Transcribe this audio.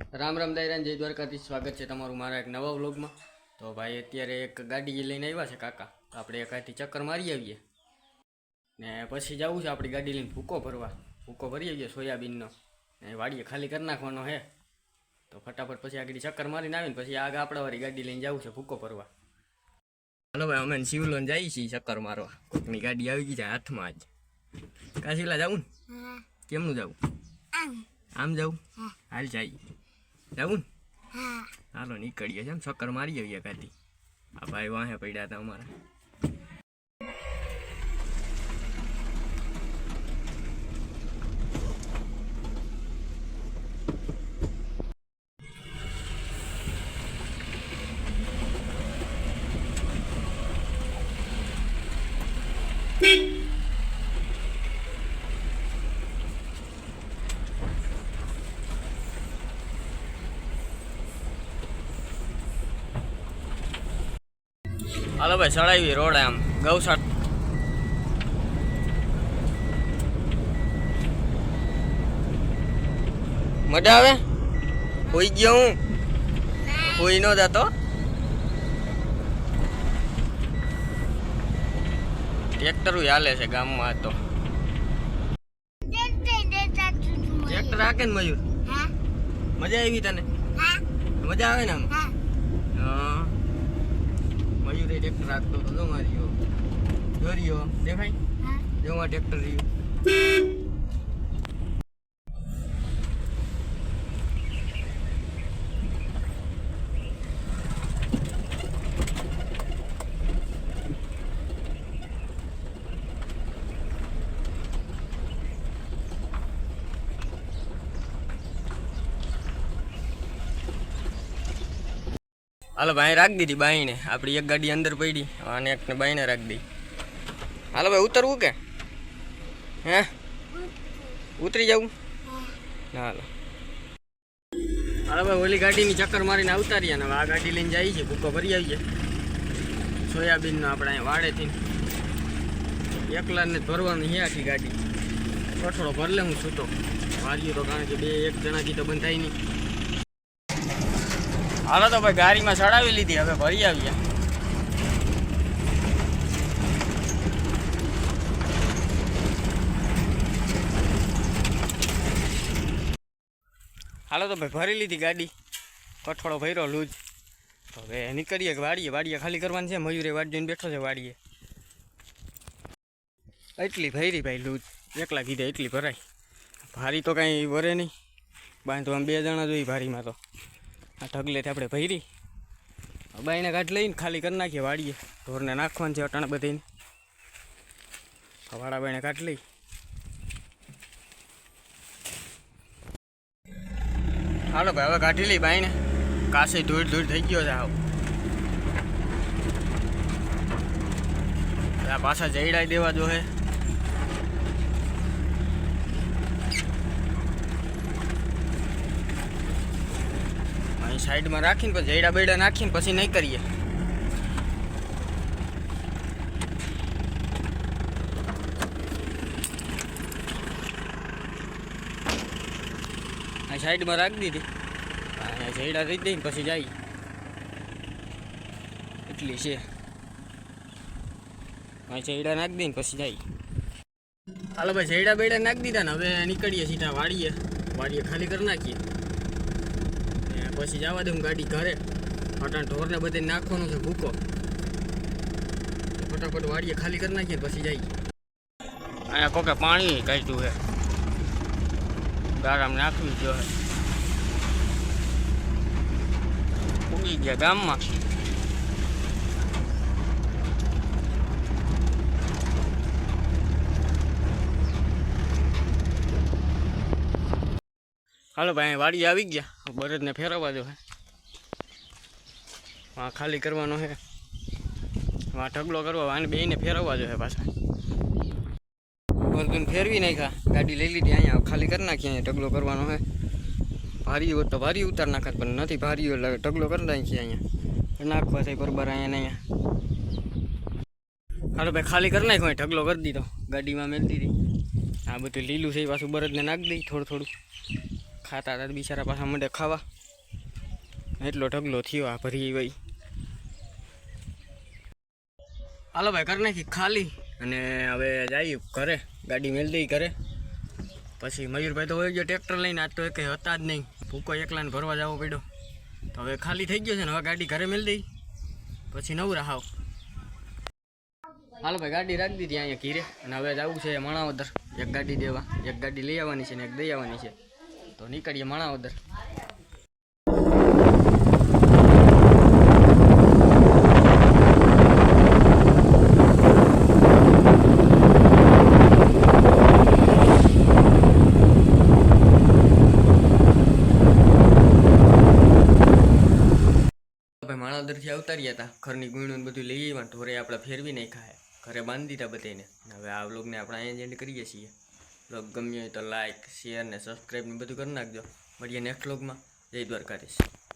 રામ રામ દાયરાન જય દ્વારકાથી સ્વાગત છે તમારું મારા એક નવા વ્લોગમાં. તો ભાઈ અત્યારે એક ગાડી લઈને આવ્યા છે કાકા. આપણે એકાથી ચક્કર મારી આવીએ. ને પછી જવું છે આપણી ગાડી લઈને ભૂકો ભરવા. ભૂકો ભરી આવીએ સોયાબીનનો. ને વાડીએ ખાલી કરી નાખવાનો હે. તો ફટાફટ પછી આગળ ચક્કર મારીને આવીને પછી આગળ આપણાવાળી ગાડી લઈને જવું છે ભૂકો ભરવા. હલો ભાઈ અમે શિવલોન જઈએ છીએ ચક્કર મારવા. કોકની ગાડી આવી ગઈ છે હાથમાં આજ. કાશીલા જવું ને? કેમનું જવું? આમ. જવું હાલ જાય. જવું ને? હાલો નીકળીએ છે એમ ચક્કર મારી આવીએ પહેલી આ ભાઈ વાહે પડ્યા હતા અમારા. હાલો ચડાવી રોડ આમ ગૌશાળા. મજા આવે? હોઈ ગયો હું. હોઈ નો જતો. ટ્રેક્ટર હાલે છે ગામમાં તો. ટ્રેક્ટર હાકે ને મયુર? મજા આવી તને? મજા આવે ને આમ? હા. મયુરે ટ્રેક્ટર રાખતો તો જો મારી જો રહ્યો? દેખાય? જો ટ્રેક્ટર રહ્યું? હાલો ભાઈ રાખી દીધી બાઈને. આપણી એક ગાડી અંદર પડી અને એકને બાઈને રાખી દઈ હાલો ભાઈ ઉતરવું કે? હે? ઉતરી જવું હાલો. હાલો ભાઈ ઓલી ગાડીની ચક્કર મારીને ઉતારીએ અને આ ગાડી લઈને જાય છે ભૂકો ભરી આવીએ સોયાબીનનો આપણે અહીંયા વાડેથી એકલા ને જ ભરવાનું છે આખી ગાડી. કઠોળો ભર લે હું છૂટો વારીઓ તો કારણ કે બે એક જણાથી તો બંધ થાય નહીં. હાલો તો ભાઈ ગાડીમાં ચડાવી લીધી, હવે ભરી આવીએ. હાલો તો ભાઈ ભરી લીધી ગાડી. કઠોળો ભર્યો, લૂજ. હવે નીકળીએ વાડીએ? વાડીએ ખાલી કરવાની છે? મયુરે વાડી જોઈને બેઠો છે વાડીએ. એટલી ભરી ભાઈ લૂજ. એકલા કીધે એટલી ભરાય. ભારી તો કાંઈ ભરે નહીં. બાંધો આમ બે જણા જોઈ ભારીમાં તો. આ ઢગલેથી આપણે ભરી બાઈને કાઢ લઈને ખાલી કરી નાખીએ વાડીએ. ઢોરને નાખવાનું છે અટાણા બધીને. વાળા બાઈને કાઢ લઈ. હાલો ભાઈ, હવે કાઢી લઈ બાઈને. કાશી ધૂળ ધૂળ થઈ ગયો છે આવ. પાછા જઈડાઈ દેવા જો હે. અહીં સાઈડમાં રાખીને પછી જઈડા બૈડા નાખીને પછી નહીં કરીએ. આ સાઈડમાં રાખી દીધી. અહીંયા જઈડા દઈ દઈને પછી જાય. એટલી છે. અહીં જઈડા નાખી દઈને પછી જાય. હાલો ભાઈ જઈડા બૈડા નાખી દીધા ને હવે નીકળીએ સીધા વાડીએ. વાડીએ ખાલી કરી નાખીએ. પછી જવા દઉં ગાડી ઘરે. અટાણ ઢોરને બધે નાખવાનો છે, ભૂકો. ફટાફટ વાડીએ ખાલી કરી નાખીએ પછી જઈએ. અહીંયા કોકે પાણી કાઢ્યું છે. ગારામાં નાખવી જો હે ઉગી ગયા ગામમાં. હાલો ભાઈ વાડી આવી ગયા. બળદને ફેરવવા દો હે. વાં ખાલી કરવાનો હે. વાં ઢગલો કરવા આને બેને ફેરવવા દો પાછા. બળદને ફેરવી નાખ્યા, ગાડી લઈ લીધી, અહીંયા ખાલી કરી નાખી, અહીંયા ઢગલો કરવાનો હે. ભારી હોત તો ભારી ઉતાર નાખત, પણ નથી ભારી એટલે ઢગલો કરી નાખીએ અહીંયા. નાખવા થાય બરોબર અહીંયા અહીંયા. હાલો ભાઈ, ખાલી કરી નાખ્યો ઢગલો કરી દીધો. ગાડીમાં મેળતી હતી આ બધું લીલું છે પાછું બરદને નાખી દઈ થોડું થોડું. ખાતા હતા બિચારા પાછા મંડે ખાવા. એટલો ઢગલો થયો આ ભરી ભાઈ. હાલો ભાઈ, કરી નાખી, ખાલી. અને હવે જઈએ ઘરે, ગાડી મેળ દઈ ઘરે. પછી મયુરભાઈ તો હોય ગયો ટ્રેક્ટર લઈને, આજ તો એક હતા જ નહીં. ભૂકો એકલાને ભરવા જવો પડ્યો. તો હવે ખાલી થઈ ગયો છે ને, હવે ગાડી ઘરે મેળ દઈ પછી નવું રહાવ હાલો ભાઈ, ગાડી રાખી દીધી અહીંયા ઘીરે. અને હવે જવું છે મણાવદર. એક ગાડી દેવા, એક ગાડી લઈ આવવાની છે ને એક દઈ આવવાની છે. તો નીકળીએ માણાવદર માણાવદરથી આવતા રહ્યા હતા. ઘરની ગુણું બધું લઈ આવ્યા ઢોરે આપણે ફેરવી નહીં ખાય ઘરે બાંધી દીધા બધાને હવે આ વ્લોગને આપણે અહીંયા એન્ડ કરીએ છીએ. વ્લોગ ગમ્યો હોય તો લાઇક શેર ને સબસ્ક્રાઈબ ને બધું કરી નાખજો. મળીએ નેક્સ્ટ વ્લોગમાં જય દ્વારકાધીશ.